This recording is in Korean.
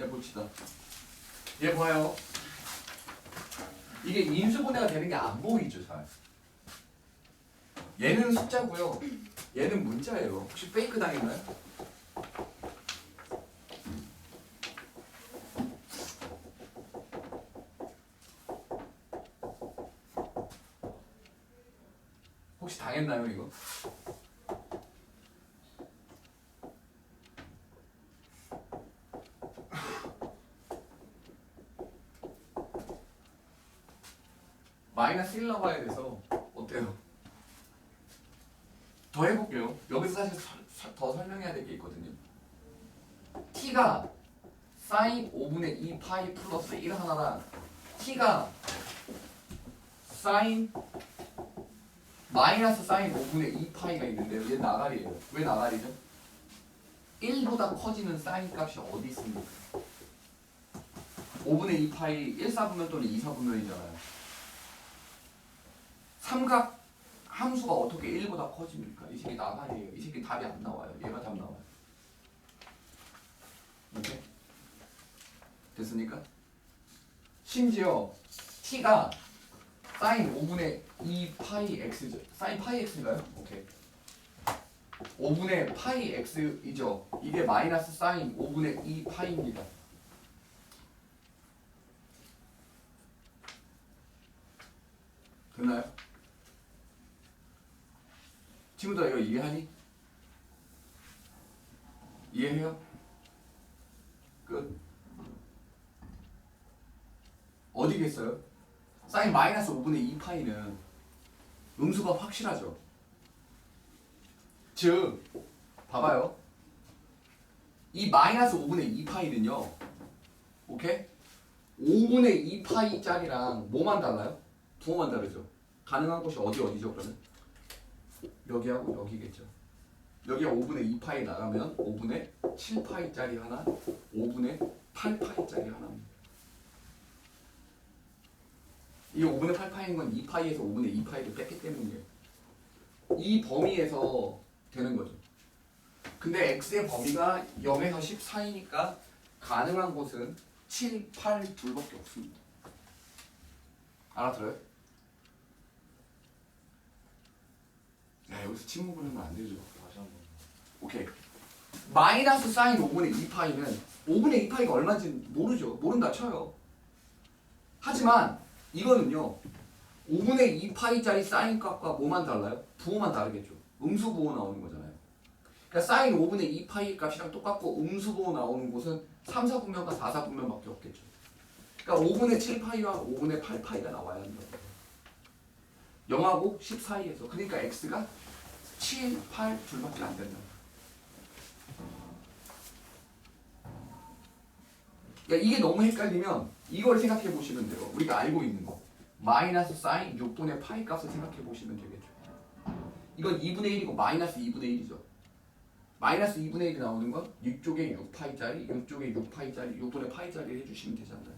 얘 봅시다. 얘 봐요. 이게 인수분해가 되는 게 안 보이죠, 잘. 얘는 숫자고요. 얘는 문자예요. 혹시 페이크 당했나요? 혹시 당했나요, 이거? 마이너스 1 나와야 돼서 어때요? 더 해볼게요. 여기서 사실 서- 서- 더 설명해야 될 게 있거든요. t가 사인 5분의 2 파이 플러스 1 하나랑 t가 사인 마이너스 사인 5분의 2 파이가 있는데요. 얘 나가리예요. 왜 나가리죠? 1보다 커지는 사인 값이 어디 있습니까? 5분의 2 파이 1 4분면 또는 2 4분면이잖아요. 삼각 함수가 어떻게 1보다 커집니까? 이 새끼 나가리예요. 이 새끼 답이 안 나와요. 얘가 답 나와요. 오케이? 됐습니까? 심지어 t가 사인 5분의 2 파이 x죠. 사인 파이 x인가요? 오케이. 5분의 파이 x이죠. 이게 마이너스 사인 5분의 2 파이입니다. 됐나요? 친구들 이거 이해하니? 이해해요? 끝. 어디겠어요? 사인 마이너스 5분의 2 파이는 음수가 확실하죠. 즉, 봐봐요. 이 마이너스 5분의 2 파이는요. 오케이? 5분의 2 파이짜리랑 뭐만 달라요? 부호만 다르죠. 가능한 곳이 어디 어디죠 그러면? 여기하고 여기겠죠. 여기가 5분의 2 파이 나가면 5분의 7 파이짜리 하나, 5분의 8 파이짜리 하나입니다. 이게 5분의 8 파이인 건 2 파이에서 5분의 2 파이를 뺐기 때문이에요. 이 범위에서 되는 거죠. 근데 x의 범위가 0에서 10 사이니까 가능한 곳은 7, 8 둘밖에 없습니다. 알아들어요? 여기서 침묵을 하면 안 되죠. 오케이. 마이너스 사인 5분의 2파이는 5분의 2파이가 얼마인지 모르죠. 모른다 쳐요. 하지만 이거는요. 5분의 2파이짜리 사인 값과 뭐만 달라요? 부호만 다르겠죠. 음수 부호 나오는 거잖아요. 그러니까 사인 5분의 2파이 값이랑 똑같고 음수 부호 나오는 곳은 3, 4분면과 4, 4분면밖에 없겠죠. 그러니까 5분의 7파이와 5분의 8파이가 나와야 한다. 0하고 10 사이에서. 그러니까 x가 7, 8 둘밖에 안 된다. 그러니까 이게 너무 헷갈리면 이걸 생각해 보시면 돼요. 우리가 알고 있는 거. 마이너스 사인 6분의 파이 값을 생각해 보시면 되겠죠. 이건 2분의 1이고 마이너스 2분의 1이죠. 마이너스 2분의 1이 나오는 건 6쪽에 6파이짜리, 6쪽에 6파이짜리, 6분의 파이짜리 해주시면 되잖아요.